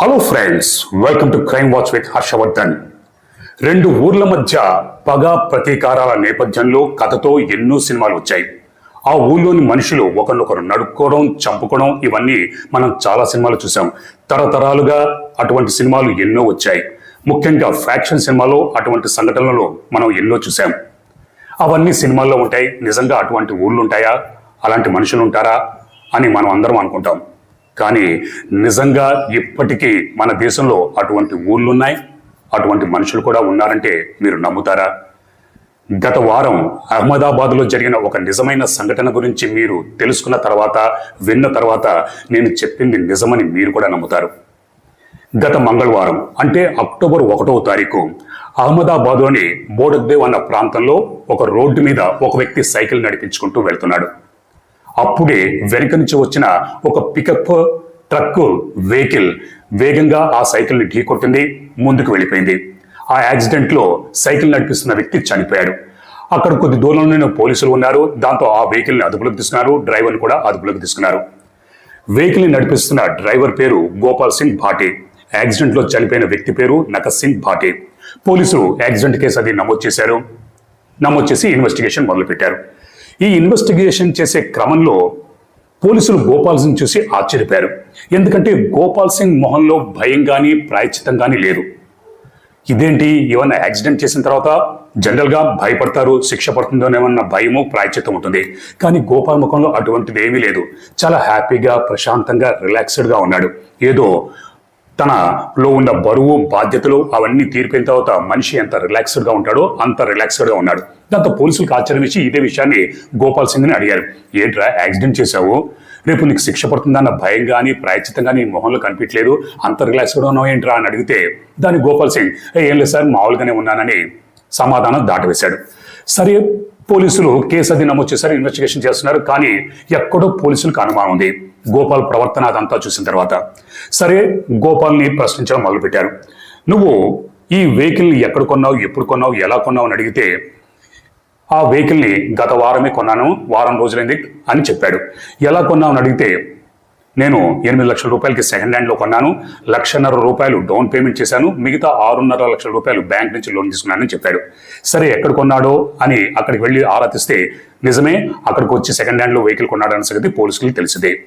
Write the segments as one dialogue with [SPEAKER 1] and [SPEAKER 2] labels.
[SPEAKER 1] Hello friends welcome to crime watch with Harshavardhan రెండు ఊర్ల మధ్య పగ ప్రతీకారాల నేపథ్యంలో కథతో ఎన్నో సినిమాలు వచ్చాయి. ఆ ఊళ్ళోని మనుషులు ఒకరినొకరు నడుక్కోవడం చంపుకోవడం ఇవన్నీ మనం చాలా సినిమాలు చూసాం తరతరాలుగా అటువంటి సినిమాలు ఎన్నో వచ్చాయి. ముఖ్యంగా ఫ్యాక్షన్ సినిమాలో అటువంటి సంఘటనలు మనం ఎన్నో చూసాం అవన్నీ సినిమాల్లో ఉంటాయి. నిజంగా అటువంటి ఊళ్ళు ఉంటాయా అలాంటి మనుషులు ఉంటారా అని మనం అందరం అనుకుంటాం. కానీ నిజంగా ఇప్పటికీ మన దేశంలో అటువంటి ఊళ్ళు ఉన్నాయి అటువంటి మనుషులు కూడా ఉన్నారంటే మీరు నమ్ముతారా? గత వారం అహ్మదాబాద్లో జరిగిన ఒక నిజమైన సంఘటన గురించి మీరు తెలుసుకున్న తర్వాత విన్న తర్వాత నేను చెప్పింది నిజమని మీరు కూడా నమ్ముతారు. గత మంగళవారం అంటే అక్టోబర్ ఒకటవ తారీఖు అహ్మదాబాద్లోని బోడద్దేవ్ అన్న ప్రాంతంలో ఒక రోడ్డు మీద ఒక వ్యక్తి సైకిల్ నడిపించుకుంటూ వెళ్తున్నాడు. అప్పుడే వెనుక నుంచి వచ్చిన ఒక పికప్ ట్రక్ వెహికల్ వేగంగా ఆ సైకిల్ని ఢీకొట్టింది ముందుకు వెళ్ళిపోయింది. ఆ యాక్సిడెంట్లో సైకిల్ నడిపిస్తున్న వ్యక్తి చనిపోయాడు. అక్కడ కొద్ది దూరంలోనే పోలీసులు ఉన్నారు. దాంతో ఆ వెహికల్ని అదుపులోకి తీసుకున్నారు. డ్రైవర్ని కూడా అదుపులోకి తీసుకున్నారు. వెహికల్ని నడిపిస్తున్న డ్రైవర్ పేరు గోపాల్ సింగ్ భాటే. యాక్సిడెంట్లో చనిపోయిన వ్యక్తి పేరు నకస్ సింగ్ భాటే. పోలీసులు యాక్సిడెంట్ కేసు అది నమోదు చేశారు. నమోదు చేసి ఇన్వెస్టిగేషన్ మొదలుపెట్టారు. ఈ ఇన్వెస్టిగేషన్ చేసే క్రమంలో పోలీసులు గోపాల్ సింగ్ చూసి ఆశ్చర్యపోయారు. ఎందుకంటే గోపాల్ సింగ్ మొహంలో భయం కానీ ప్రాయచితం కానీ లేదు. ఇదేంటి? ఏమన్నా యాక్సిడెంట్ చేసిన తర్వాత జనరల్గా భయపడతారు శిక్ష పడుతుందోనేమన్న భయము ప్రాయచితం ఉంటుంది. కానీ గోపాల్ ముఖంలో అటువంటిది ఏమీ లేదు. చాలా హ్యాపీగా ప్రశాంతంగా రిలాక్స్డ్గా ఉన్నాడు. ఏదో తనలో ఉన్న బరువు బాధ్యతలు అవన్నీ తీరిపోయిన తర్వాత మనిషి ఎంత రిలాక్స్డ్గా ఉంటాడో అంత రిలాక్స్డ్గా ఉన్నాడు. దాంతో పోలీసులకు ఆశ్చర్యం ఇచ్చి ఇదే విషయాన్ని గోపాల్ సింగ్ని అడిగారు. ఏంట్రా యాక్సిడెంట్ చేశావు? రేపు నీకు శిక్ష పడుతుందన్న భయం కానీ ప్రాయచితంగా కానీ నీ మొహంలో కనిపించలేదు అంత రిలాక్స్డ్గా ఉన్నావు ఏంట్రా? అని అడిగితే దాని గోపాల్ సింగ్ "ఏ, ఏం లేదు సార్ మామూలుగానే ఉన్నానని సమాధానం దాటవేశాడు. సరే పోలీసులు కేసు అది నమోదు చేశారు ఇన్వెస్టిగేషన్ చేస్తున్నారు కానీ ఎక్కడో పోలీసులకు అనుమానం ఉంది. గోపాల్ ప్రవర్తన అదంతా చూసిన తర్వాత సరే గోపాల్ని ప్రశ్నించడం మొదలుపెట్టారు. నువ్వు ఈ వెహికల్ని ఎక్కడ కొన్నావు ఎప్పుడు కొన్నావు ఎలా కొన్నావు అని అడిగితే ఆ వెహికల్ని గత వారమే కొన్నాను వారం రోజులైంది అని చెప్పాడు. ఎలా కొన్నావు అని అడిగితే నేను ఎనిమిది లక్షల రూపాయలకి సెకండ్ హ్యాండ్లో కొన్నాను లక్షన్నర రూపాయలు డౌన్ పేమెంట్ చేశాను మిగతా ఆరున్నర లక్షల రూపాయలు బ్యాంక్ నుంచి లోన్ తీసుకున్నానని చెప్పాడు. సరే ఎక్కడ కొన్నాడో అని అక్కడికి వెళ్ళి ఆరాధిస్తే నిజమే అక్కడికి వచ్చి సెకండ్ హ్యాండ్లో వెహికల్ కొన్నాడన్న సంగతి పోలీసులకు తెలిసిందే.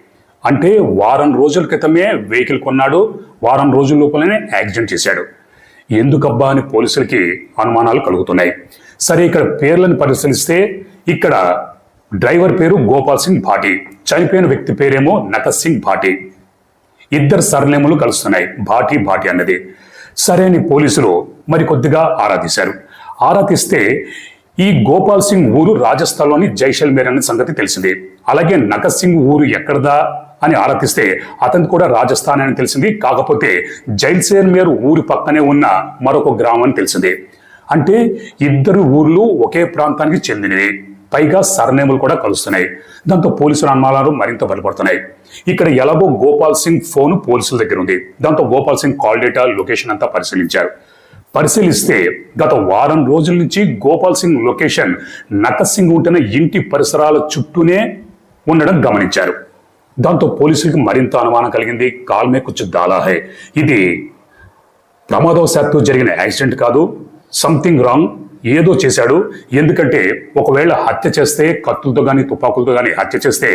[SPEAKER 1] అంటే వారం రోజుల క్రితమే వెహికల్ కొన్నాడు వారం రోజుల లోపలనే యాక్సిడెంట్ చేశాడు. ఎందుకబ్బా అని పోలీసులకి అనుమానాలు కలుగుతున్నాయి. సరే ఇక్కడ పేర్లను పరిశీలిస్తే ఇక్కడ డ్రైవర్ పేరు గోపాల్ సింగ్ భాటి. చనిపోయిన వ్యక్తి పేరేమో నకస్ సింగ్ భాటి. ఇద్దరు సర్నేములు కలుస్తున్నాయి. భాటి భాటి అన్నది. సరే అని పోలీసులు మరి కొద్దిగా ఆరా తీశారు. ఆరా తీస్తే ఈ గోపాల్ సింగ్ ఊరు రాజస్థాన్లోని జైసల్మేర్ అనే సంగతి తెలిసింది. అలాగే నకస్ సింగ్ ఊరు ఎక్కడదా అని ఆరాధిస్తే అతను కూడా రాజస్థాన్ అని తెలిసింది. కాకపోతే జైల్సేర్మేర్ ఊరు పక్కనే ఉన్న మరొక గ్రామం అని తెలిసింది. అంటే ఇద్దరు ఊర్లు ఒకే ప్రాంతానికి చెందినవి. పైగా సర్నేములు కూడా కలుస్తున్నాయి. దాంతో పోలీసుల అనుమానాలు మరింత బలపడుతున్నాయి. ఇక్కడ ఎలాగో గోపాల్ సింగ్ ఫోన్ పోలీసుల దగ్గర ఉంది. దాంతో Gopal Singh call data location అంతా పరిశీలించారు. పరిశీలిస్తే గత వారం రోజుల నుంచి గోపాల్ సింగ్ లొకేషన్ నకత్ సింగ్ ఉంటున్న ఇంటి పరిసరాల చుట్టూనే ఉండడం గమనించారు. దాంతో పోలీసులకు మరింత అనుమానం కలిగింది. కాల్మే కుచ్చు దాలాహే ఇది ప్రమాదవశాత్తు జరిగిన యాక్సిడెంట్ కాదు. Something wrong. ఏదో చేశాడు. ఎందుకంటే ఒకవేళ హత్య చేస్తే కత్తులతో కానీ తుపాకులతో కానీ హత్య చేస్తే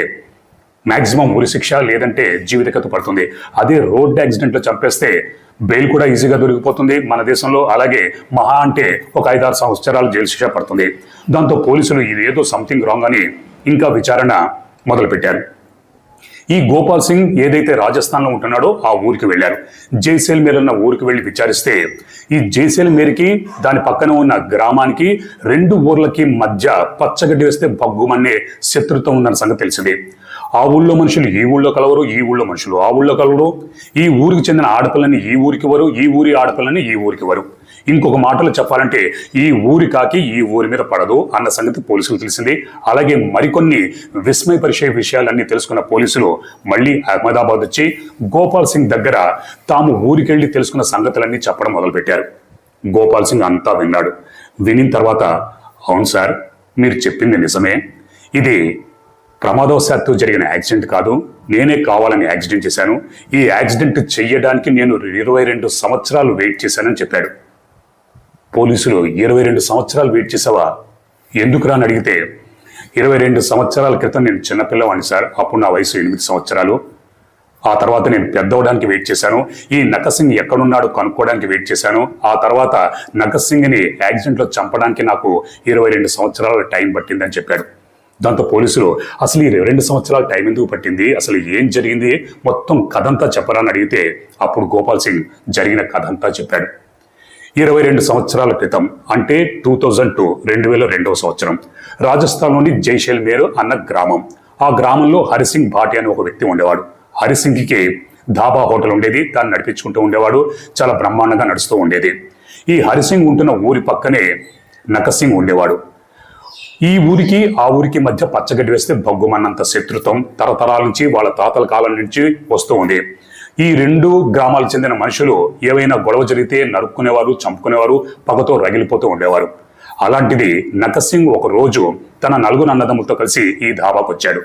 [SPEAKER 1] మాక్సిమం ఉరి శిక్ష లేదంటే జీవితకత్తు పడుతుంది. అదే రోడ్ యాక్సిడెంట్లో చంపేస్తే బెయిల్ కూడా ఈజీగా దొరికిపోతుంది మన దేశంలో. అలాగే మహా అంటే ఒక ఐదారు సంవత్సరాలు జైలు శిక్ష పడుతుంది. దాంతో పోలీసులు ఇది ఏదో సంథింగ్ రాంగ్ అని ఇంకా విచారణ మొదలుపెట్టారు. ఈ గోపాల్ సింగ్ ఏదైతే రాజస్థాన్లో ఉంటున్నాడో ఆ ఊరికి వెళ్ళారు. జైసల్మేర్ అన్న ఊరికి వెళ్ళి విచారిస్తే ఈ జైసల్మేర్కి దాని పక్కన ఉన్న గ్రామానికి రెండు ఊర్లకి మధ్య పచ్చగడ్డి వేస్తే బగ్గుమనే శత్రుత్వం ఉందన్న సంగతి తెలిసింది. ఆ ఊళ్ళో మనుషులు ఈ ఊళ్ళో కలవరు ఈ ఊళ్ళో మనుషులు ఆ ఊళ్ళో కలవరు. ఈ ఊరికి చెందిన ఆడపిల్లని ఈ ఊరికి వరు ఈ ఊరి ఆడపిల్లని ఈ ఊరికి వరు. ఇంకొక మాటలో చెప్పాలంటే ఈ ఊరి కాకి ఈ ఊరి మీద పడదు అన్న సంగతి పోలీసులు తెలిసింది. అలాగే మరికొన్ని విస్మయపరిచే విషయాలన్నీ తెలుసుకున్న పోలీసులు మళ్ళీ అహ్మదాబాద్ వచ్చి గోపాల్ సింగ్ దగ్గర తాము ఊరికెళ్ళి తెలుసుకున్న సంగతులన్నీ చెప్పడం మొదలుపెట్టారు. గోపాల్ సింగ్ అంతా విన్నాడు. వినిన తర్వాత అవును సార్ మీరు చెప్పింది నిజమే. ఇది ప్రమాదవశాత్తు జరిగిన యాక్సిడెంట్ కాదు. నేనే కావాలని యాక్సిడెంట్ చేశాను. ఈ యాక్సిడెంట్ చెయ్యడానికి నేను ఇరవై రెండు సంవత్సరాలు వెయిట్ చేశానని చెప్పాడు. పోలీసులు ఇరవై రెండు సంవత్సరాలు వెయిట్ చేసావా? ఎందుకురా అని అడిగితే ఇరవై రెండు సంవత్సరాల క్రితం నేను చిన్నపిల్లవాడిని సార్. అప్పుడు నా వయసు ఎనిమిది సంవత్సరాలు. ఆ తర్వాత నేను పెద్దవడానికి వెయిట్ చేశాను. ఈ నకసింగ్ ఎక్కడున్నాడో కనుక్కోవడానికి వెయిట్ చేశాను. ఆ తర్వాత నకసింగ్ని యాక్సిడెంట్లో చంపడానికి నాకు ఇరవై రెండు సంవత్సరాల టైం పట్టిందని చెప్పాడు. దాంతో పోలీసులు అసలు ఈ రెండు సంవత్సరాల టైం ఎందుకు పట్టింది? అసలు ఏం జరిగింది? మొత్తం కథంతా చెప్పరాని అడిగితే అప్పుడు గోపాల్ సింగ్ జరిగిన కథంతా చెప్పాడు. ఇరవై రెండు సంవత్సరాల క్రితం అంటే టూ థౌజండ్ టూ రెండు వేల రెండవ సంవత్సరం. రాజస్థాన్లోని జైషల్మేర్ అన్న గ్రామం. ఆ గ్రామంలో హరిసింగ్ భాటి అని ఒక వ్యక్తి ఉండేవాడు. హరిసింగ్కి ధాబా హోటల్ ఉండేది దాన్ని నడిపించుకుంటూ ఉండేవాడు చాలా బ్రహ్మాండంగా నడుస్తూ ఉండేది. ఈ హరిసింగ్ ఉంటున్న ఊరి పక్కనే నకసింగ్ ఉండేవాడు. ఈ ఊరికి ఆ ఊరికి మధ్య పచ్చగడ్డి వేస్తే బగ్గుమన్నంత శత్రుత్వం తరతరాల నుంచి వాళ్ళ తాతల కాలం నుంచి వస్తూ ఉంది. ఈ రెండు గ్రామాలకు చెందిన మనుషులు ఏవైనా గొడవ జరిగితే నరుక్కునేవారు చంపుకునేవారు పగతో రగిలిపోతూ ఉండేవారు. అలాంటిది నకసింగ్ ఒక రోజు తన నలుగురు అన్నదమ్ములతో కలిసి ఈ ధాబాకు వచ్చాడు.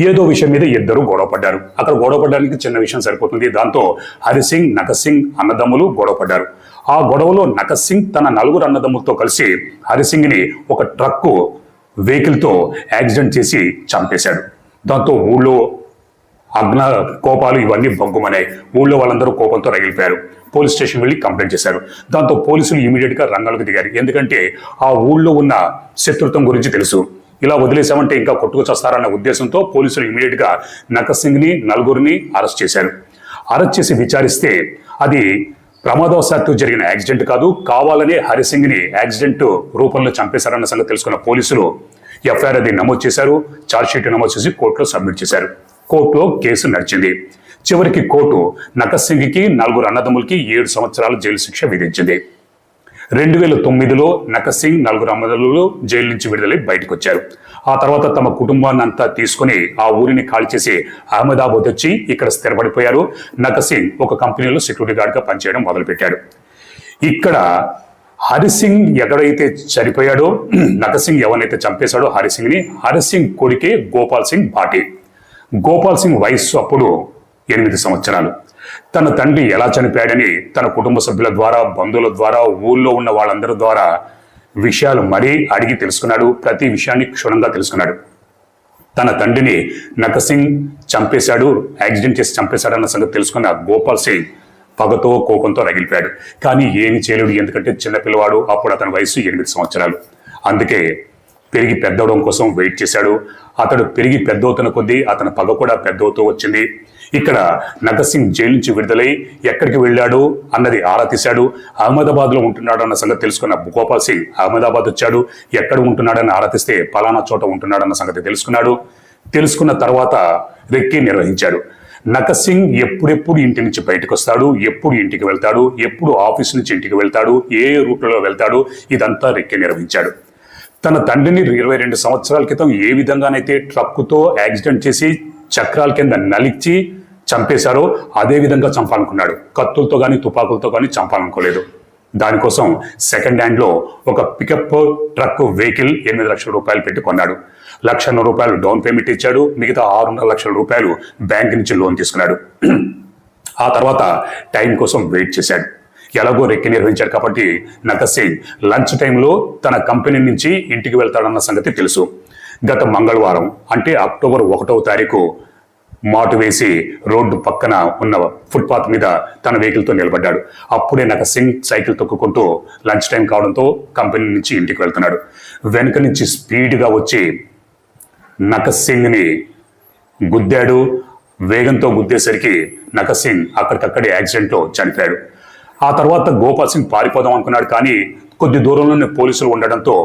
[SPEAKER 1] ఏదో విషయం మీద ఇద్దరు గొడవ పడ్డారు. అక్కడ గొడవ పడడానికి చిన్న విషయం సరిపోతుంది. దాంతో హరిసింగ్ నకసింగ్ అన్నదమ్ములు గొడవ పడ్డారు. ఆ గొడవలో నకసింగ్ తన నలుగురు అన్నదమ్ములతో కలిసి హరిసింగ్ని ఒక ట్రక్కు వెహికల్తో యాక్సిడెంట్ చేసి చంపేశాడు. దాంతో ఊళ్ళో అగ్న కోపాలు ఇవన్నీ బొగ్గుమన్నాయి ఊళ్ళో వాళ్ళందరూ కోపంతో రగిలిపోయారు. పోలీస్ స్టేషన్ వెళ్ళి కంప్లైంట్ చేశారు. దాంతో పోలీసులు ఇమీడియట్గా రంగాలకు దిగారు. ఎందుకంటే ఆ ఊళ్ళో ఉన్న శత్రుత్వం గురించి తెలుసు. ఇలా వదిలేసామంటే ఇంకా కొట్టుకొచ్చేస్తారన్న ఉద్దేశంతో పోలీసులు ఇమీడియట్గా నకసింగ్ని నలుగురిని అరెస్ట్ చేశారు. అరెస్ట్ చేసి విచారిస్తే అది ప్రమాదవశాత్తు జరిగిన యాక్సిడెంట్ కాదు కావాలనే హరిసింగ్ని యాక్సిడెంట్ రూపంలో చంపేశారన్న సంగతి తెలుసుకున్న పోలీసులు ఎఫ్ఐఆర్ అది నమోదు చేశారు. ఛార్జ్షీట్ నమోదు చేసి కోర్టులో సబ్మిట్ చేశారు. కోర్టులో కేసు నడిచింది. చివరికి కోర్టు నకసింగ్కి నలుగురు అన్నదమ్ములకి ఏడు సంవత్సరాల జైలు శిక్ష విధించింది. రెండు వేల తొమ్మిదిలో నకసింగ్ నలుగురు అన్నదమ్ములు జైలు నుంచి విడుదలై బయటకు వచ్చారు ఆ తర్వాత తమ కుటుంబాన్ని అంతా తీసుకుని ఆ ఊరిని ఖాళీ చేసి అహ్మదాబాద్ వచ్చి ఇక్కడ స్థిరపడిపోయారు. నకసింగ్ ఒక కంపెనీలో సెక్యూరిటీ గార్డ్గా పనిచేయడం మొదలుపెట్టాడు. ఇక్కడ హరిసింగ్ ఎక్కడైతే చనిపోయాడో నకసింగ్ ఎవరినైతే చంపేశాడో హరిసింగ్ని హరిసింగ్ కొడుకే గోపాల్ సింగ్ భాటి గోపాల్ సింగ్ వయస్సు అప్పుడు ఎనిమిది సంవత్సరాలు. తన తండ్రి ఎలా చనిపోయాడని తన కుటుంబ సభ్యుల ద్వారా బంధువుల ద్వారా ఊళ్ళో ఉన్న వాళ్ళందరి ద్వారా విషయాలు మరీ అడిగి తెలుసుకున్నాడు. ప్రతి విషయాన్ని క్షుణ్ణంగా తెలుసుకున్నాడు. తన తండ్రిని నకసింగ్ చంపేశాడు యాక్సిడెంట్ చేసి చంపేశాడన్న సంగతి తెలుసుకున్న గోపాల్ సింగ్ పగతో కోపంతో రగిలిపోయాడు. కానీ ఏమి చేయలేడు ఎందుకంటే చిన్న పిల్లవాడు. అప్పుడు అతని వయసు ఎనిమిది సంవత్సరాలు. అందుకే పెరిగి పెద్దవడం కోసం వెయిట్ చేశాడు. అతడు పెరిగి పెద్దవుతున్న కొద్దీ అతని పగ కూడా పెద్దవుతూ వచ్చింది. ఇక్కడ నగసింగ్ జైలు నుంచి విడుదలై ఎక్కడికి వెళ్ళాడు అన్నది ఆరా తీశాడు. అహ్మదాబాద్లో ఉంటున్నాడు అన్న సంగతి తెలుసుకున్న గోపాల్ సింగ్ అహ్మదాబాద్ వచ్చాడు. ఎక్కడ ఉంటున్నాడని ఆరా తీస్తే పలానా చోట ఉంటున్నాడన్న సంగతి తెలుసుకున్నాడు. తెలుసుకున్న తర్వాత రెక్కి నిర్వహించాడు. నకసింగ్ ఎప్పుడెప్పుడు ఇంటి నుంచి బయటకు వస్తాడు? ఎప్పుడు ఇంటికి వెళ్తాడు? ఎప్పుడు ఆఫీస్ నుంచి ఇంటికి వెళ్తాడు? ఏ రూట్లో వెళ్తాడు? ఇదంతా రెక్కి నిర్వహించాడు. తన తండ్రిని ఇరవై రెండు సంవత్సరాల క్రితం ఏ విధంగానైతే ట్రక్కుతో యాక్సిడెంట్ చేసి చక్రాల కింద నలిచి చంపేశారో అదే విధంగా చంపాలనుకున్నాడు. కత్తులతో కానీ తుపాకులతో కానీ చంపాలనుకోలేదు. దానికోసం సెకండ్ హ్యాండ్లో ఒక పికప్ ట్రక్ వెహికల్ ఎనిమిది లక్షల రూపాయలు పెట్టి కొన్నాడు. లక్షన్నర రూపాయలు డౌన్ పేమెంట్ ఇచ్చాడు. మిగతా ఆరున్నర లక్షల రూపాయలు బ్యాంక్ నుంచి లోన్ తీసుకున్నాడు. ఆ తర్వాత టైం కోసం వెయిట్ చేశాడు. ఎలాగో రెక్కి నిర్వహించాడు కాబట్టి నకసింగ్ లంచ్ టైంలో తన కంపెనీ నుంచి ఇంటికి వెళ్తాడన్న సంగతి తెలుసు. గత మంగళవారం అంటే అక్టోబర్ ఒకటవ తారీఖు మాటు వేసి రోడ్డు పక్కన ఉన్న ఫుట్పాత్ మీద తన వెహికల్తో నిలబడ్డాడు. అప్పుడే నాకు సింగ్ సైకిల్ తొక్కుకుంటూ లంచ్ టైం కావడంతో కంపెనీ నుంచి ఇంటికి వెళ్తున్నాడు. వెనుక నుంచి స్పీడ్గా వచ్చి నకసింగ్ని గుద్దాడు. వేగంతో గుద్దేసరికి నకసింగ్ అక్కడికక్కడే యాక్సిడెంట్లో చనిపోయాడు. ఆ తర్వాత గోపాల్ సింగ్ పారిపోదాం అనుకున్నాడు కానీ కొద్ది దూరంలోనే పోలీసులు ఉండడంతో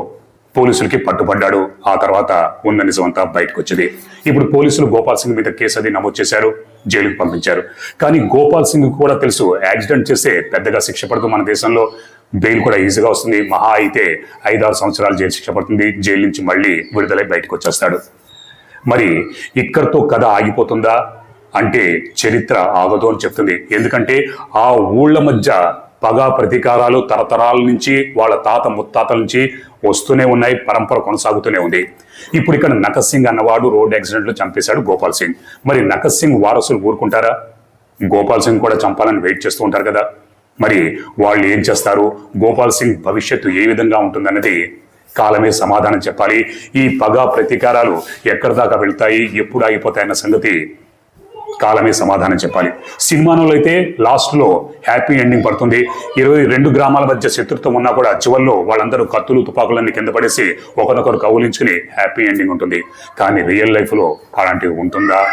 [SPEAKER 1] పోలీసులకి పట్టుబడ్డాడు. ఆ తర్వాత ఉన్న నిజమంతా బయటకు వచ్చింది ఇప్పుడు పోలీసులు గోపాల్ సింగ్ మీద కేసు అది నమోదు చేశారు జైలుకు పంపించారు. కానీ గోపాల్ సింగ్ కూడా తెలుసు యాక్సిడెంట్ చేస్తే పెద్దగా శిక్ష పడదు మన దేశంలో. బెయిల్ కూడా ఈజీగా వస్తుంది. మహా అయితే ఐదారు సంవత్సరాలు జైలు శిక్ష పడుతుంది. జైలు నుంచి మళ్ళీ విడుదలై బయటకు వచ్చేస్తాడు మరి ఇక్కడితో కథ ఆగిపోతుందా? అంటే చరిత్ర ఆగదు అని చెప్తుంది. ఎందుకంటే ఆ ఊళ్ళ మధ్య పగ ప్రతీకారాలు తరతరాల నుంచి వాళ్ళ తాత ముత్తాతల నుంచి వస్తూనే ఉన్నాయి పరంపర కొనసాగుతూనే ఉంది. ఇప్పుడు ఇక్కడ నకత్ సింగ్ అన్నవాడు రోడ్ యాక్సిడెంట్లో చంపేశాడు గోపాల్ సింగ్. మరి నకత్ సింగ్ వారసులు ఊరుకుంటారా? గోపాల్ సింగ్ కూడా చంపాలని వెయిట్ చేస్తూ ఉంటారు కదా. మరి వాళ్ళు ఏం చేస్తారు? గోపాల్ సింగ్ భవిష్యత్తు ఏ విధంగా ఉంటుందన్నది కాలమే సమాధానం చెప్పాలి. ఈ పగ ప్రతీకారాలు ఎక్కడి దాకా వెళ్తాయి? ఎప్పుడు ఆగిపోతాయన్న సంగతి కాలమే సమాధానం చెప్పాలి. సినిమాలో అయితే లాస్ట్లో హ్యాపీ ఎండింగ్ పడుతుంది. ఇరవై రెండు గ్రామాల మధ్య శత్రుత్వం ఉన్నా కూడా చివరిలో వాళ్ళందరూ కత్తులు తుపాకులన్నీ కింద పడేసి ఒకరినొకరు కౌలించుకుని హ్యాపీ ఎండింగ్ ఉంటుంది. కానీ రియల్ లైఫ్లో అలాంటివి ఉంటుందా?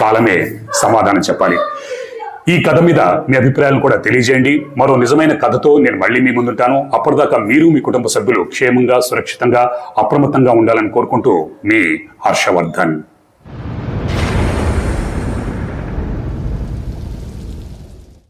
[SPEAKER 1] కాలమే సమాధానం చెప్పాలి. ఈ కథ మీద మీ అభిప్రాయాలను కూడా తెలియజేయండి. మరో నిజమైన కథతో నేను మళ్ళీ మీ ముందుంటాను. అప్పటిదాకా మీరు మీ కుటుంబ సభ్యులు క్షేమంగా సురక్షితంగా అప్రమత్తంగా ఉండాలని కోరుకుంటూ మీ హర్షవర్ధన్.